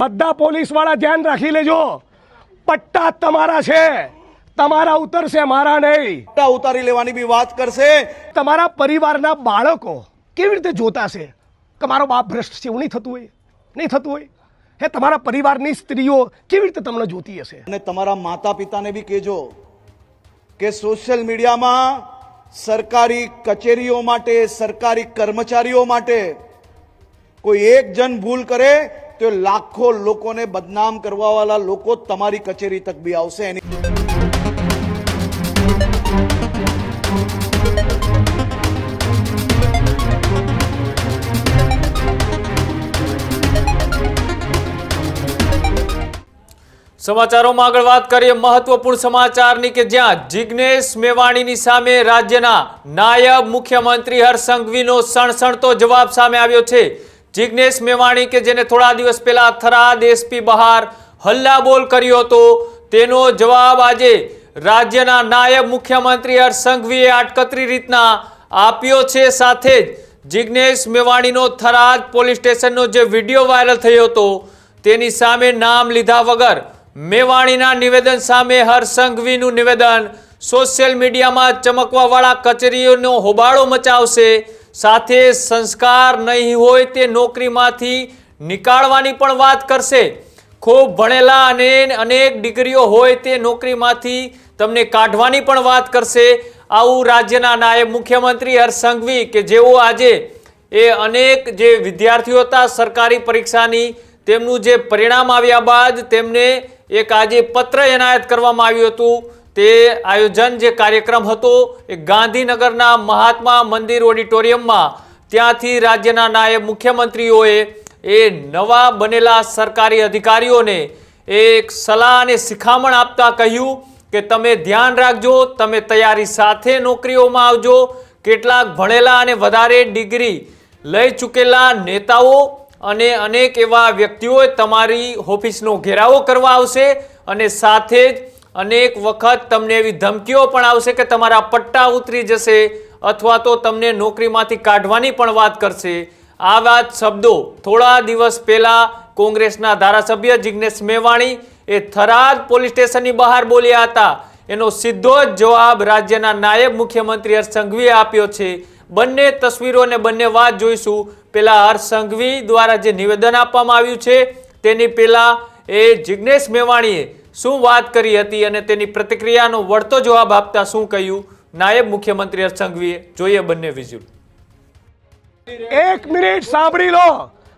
બધા પોલીસવાળા ધ્યાન રાખી લેજો. પટ્ટા તમારા છે. તમારા ઉતરશે મારા નહીં. પટ્ટા ઉતારી લેવાની બી વાત કરશે. તમારા પરિવારના બાળકો કેવી રીતે જોતા છે? કે મારો બાપ ભ્રષ્ટ છે એવું નહીં થતું હોય? નહીં થતું હોય? હે તમારા પરિવારની સ્ત્રીઓ કેવી રીતે તમને જોતી હશે? અને તમારા માતા પિતાને બી કહેજો કે સોશિયલ મીડિયામાં સરકારી કચેરીઓ માટે સરકારી કર્મચારીઓ માટે કોઈ એક જણ ભૂલ કરે તો લાખો લોકોને બદનામ કરવાવાળા લોકો તમારી કચેરી તક બી આવશે. એની સમાચારોમાં આગળ વાત કરીએ મહત્વપૂર્ણ સમાચારની કે જ્યાં જિગ્નેશ મેવાણીની સામે રાજ્યના નાયબ મુખ્યમંત્રી હર્ષ સંઘવીનો સણસણતો જવાબ સામે આવ્યો છે. જિગ્નેશ મેવાણી કે જેને થોડા દિવસ પહેલા થરાદ એસપી બહાર હલ્લાબોલ કર્યો હતો, તેનો જવાબ આજે રાજ્યના નાયબ મુખ્યમંત્રી હર્ષ સંઘવીએ આટકતરી રીતના આપ્યો છે. સાથે જ જિગ્નેશ મેવાણીનો થરાદ પોલીસ સ્ટેશનનો જે વીડિયો વાયરલ થયો હતો, તેની સામે નામ લીધા વગર મેવાણીના નિવેદન સામે હર્ષ સંઘવીનું નિવેદન સોશિયલ મીડિયામાં ચમકવાવાળા કચેરીઓનો હોબાળો મચાવશે. સાથે સંસ્કાર નહીં હોય તે નોકરીમાંથી નીકાળવાની પણ વાત કરશે. ખૂબ ભણેલા અને અનેક ડિગ્રીઓ હોય તે નોકરીમાંથી તમને કાઢવાની પણ વાત કરશે. આવું રાજ્યના નાયબ મુખ્યમંત્રી હર્ષ સંઘવી કે જેઓ આજે એ અનેક જે વિદ્યાર્થીઓ હતા સરકારી પરીક્ષાની, તેમનું જે પરિણામ આવ્યા બાદ તેમને એક આજે પત્ર એનાયત કરવામાં આવ્યું હતું. તે આયોજન જે કાર્યક્રમ હતો એ ગાંધીનગરના મહાત્મા મંદિર ઓડિટોરિયમમાં. ત્યાંથી રાજ્યના નાયબ મુખ્યમંત્રીઓએ એ નવા બનેલા સરકારી અધિકારીઓને એક સલાહ અને શિખામણ આપતા કહ્યું કે તમે ધ્યાન રાખજો, તમે તૈયારી સાથે નોકરીઓમાં આવજો. કેટલાક ભણેલા અને વધારે ડિગ્રી લઈ ચૂકેલા નેતાઓ અને અનેક એવા વ્યક્તિઓએ તમારી ઓફિસનો ઘેરાવો કરવા આવશે અને સાથે જ અનેક વખત તમને એવી ધમકીઓ પણ આવશે કે તમારા પટ્ટા ઉતરી જશે અથવા તો તમને નોકરીમાંથી કાઢવાની પણ વાત કરશે. આ વાત શબ્દો થોડા દિવસ પહેલા કોંગ્રેસના ધારાસભ્ય જિગ્નેશ મેવાણી એ થરાદ પોલીસ સ્ટેશનની બહાર બોલ્યા હતા. એનો સીધો જ જવાબ રાજ્યના નાયબ મુખ્યમંત્રી હર્ષ સંઘવીએ આપ્યો છે. બંને તસવીરો અને બંને વાત જોઈશું. પહેલાં હર્ષ સંઘવી દ્વારા જે નિવેદન આપવામાં આવ્યું છે, તેની પહેલાં એ જિગ્નેશ મેવાણીએ શું વાત કરી હતી અને તેની પ્રતિક્રિયાનો વળતો જવાબ આપતા શું કહ્યું? નાયબ મુખ્યમંત્રી હર્ષ જોઈએ બંને વિઝ્યુઅલ એક મિનિટ સાંભળી લો.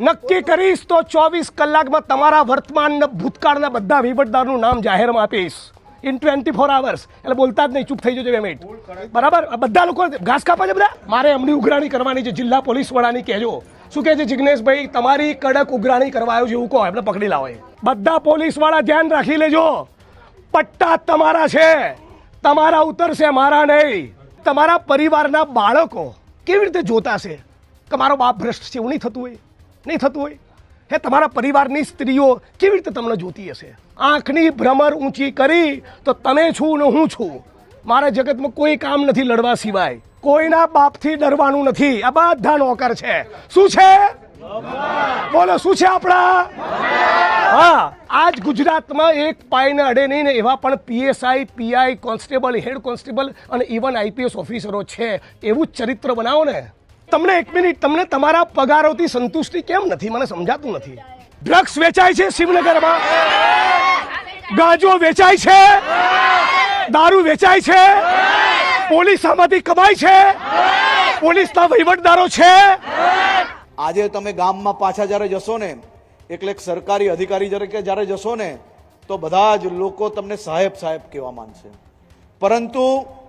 નક્કી કરીશ તો ચોવીસ કલાકમાં તમારા વર્તમાનના ભૂતકાળના બધા વહીવટદારનું નામ જાહેરમાં આપીશ. ઇન ટ્વેન્ટી ફોર આવર્સ એટલે બોલતા જ નહીં, ચૂપ થઈ જજો બે મિનિટ. બરાબર? બધા લોકો ઘાસ કાપા છે બધા? મારે એમની ઉઘરાણી કરવાની છે, જિલ્લા પોલીસ વડાની કહેજો. શું કહે છે જિગ્નેશભાઈ? તમારી કડક ઉઘરાણી કરવા આવ્યો છે એવું કહો, એમને પકડી લાવો. બધા પોલીસવાળા ધ્યાન રાખી લેજો. પટ્ટા તમારા છે. તમારા ઉતરશે, મારા નહીં. તમારા પરિવારના બાળકો કેવી રીતે જોતા છે? કે મારો બાપ ભ્રષ્ટ છે, એવું નહીં થતું હોય? નહીં થતું હોય? હે, તમારા પરિવારની સ્ત્રીઓ કેવી રીતે તમને જોતી હશે? આંખની ભ્રમર ઊંચી કરી તો તમે છું ને હું છું. મારા જગતમાં કોઈ કામ નથી લડવા સિવાય. કોઈના બાપથી ડરવાનું નથી. આ બધા નોકર છે. શું છે? બોલો શું છે આપણા? હા. આજ ગુજરાતમાં એક પાયને અડે નહીં ને એવા પણ PSI PI constable head constable અને ઇવન આઈપીએસ ઓફિસરો છે. એવું જ ચરિત્ર બનાવો ને. તમને એક મિનિટ તમને તમારા પગારોથી સંતુષ્ટિ કેમ નથી? મને સમજાતું નથી. ડ્રગ્સ વેચાય છે શિવનગરમાં ગાંજો વેચાય છે. દારૂ વેચાય છે. પોલીસ આમાંથી કમાય છે. પોલીસના વહીવટદારો છે. આજે તમે ગામમાં પાછા જ્યારે જશો ને, એટલે એક સરકારી અધિકારી જ્યારે જ્યારે જશો ને, તો બધા જ લોકો તમને સાહેબ સાહેબ કહેવા માંડશે પરંતુ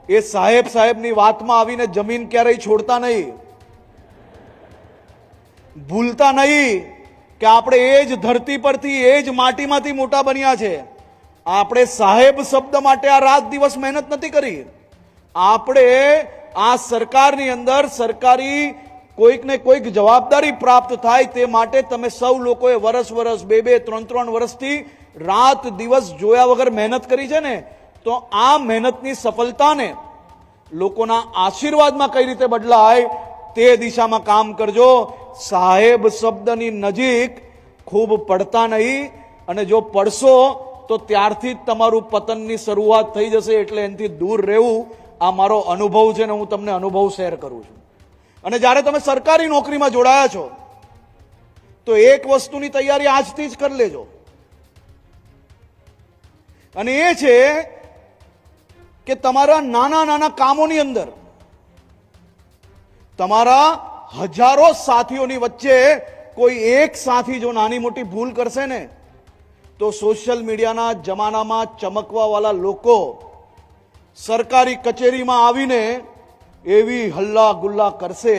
એ સાહેબ સાહેબની વાતમાં આવીને જમીન ક્યારેય છોડતા નહીં. ભૂલતા નહીં કે આપણે એ જ ધરતી પરથી, એ જ માટીમાંથી મોટા બન્યા છે. આપણે સાહેબ શબ્દ માટે આ રાત દિવસ મહેનત નથી કરી. આપણે આ સરકારની અંદર સરકારી કોઈક ને કોઈક જવાબદારી પ્રાપ્ત થાય તે માટે તમે સૌ લોકોએ વરસ વરસ, બે બે, ત્રણ ત્રણ વર્ષથી રાત દિવસ જોયા વગર મહેનત કરી છે ને, તો આ મહેનતની સફળતાને લોકોના આશીર્વાદમાં કઈ રીતે બદલાય તે દિશામાં કામ કરજો. સાહેબ શબ્દની નજીક ખૂબ પડતા નહીં અને જો પડશો તો ત્યારથી જ તમારું પતનની શરૂઆત થઈ જશે એટલે એનાથી દૂર રહેવું આ મારો અનુભવ છે ને હું તમને અનુભવ શેર કરું છું. અને જ્યારે તમે સરકારી નોકરીમાં જોડાયા છો, તો એક વસ્તુની તૈયારી આજથી જ કરી લેજો. અને એ છે કે તમારા નાના નાના કામોની અંદર, તમારા હજારો સાથીઓની વચ્ચે કોઈ એક સાથી જો નાની મોટી ભૂલ કરશે ને, તો સોશિયલ મીડિયાના જમાનામાં ચમકવાવાળા લોકો સરકારી કચેરીમાં આવીને એવી હલ્લા ગુલ્લા કરશે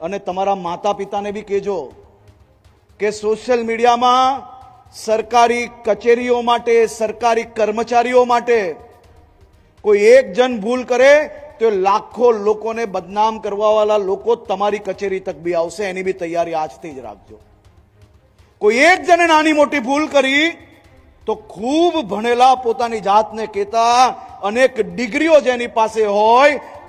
અને તમારા માતા પિતાને બી કહેજો કે સોશિયલ મીડિયામાં સરકારી કચેરીઓ માટે, સરકારી કર્મચારીઓ માટે કોઈ એક જણ ભૂલ કરે તો લાખો લોકોને બદનામ કરવાવાળા લોકો તમારી કચેરી તક બી આવશે. એની બી તૈયારી આજથી જ રાખજો. કોઈ એક જણે નાની મોટી ભૂલ કરી તો ખૂબ ભણેલા પોતાની જાતને કહેતા અનેક ડિગ્રીઓ જેની પાસે હોય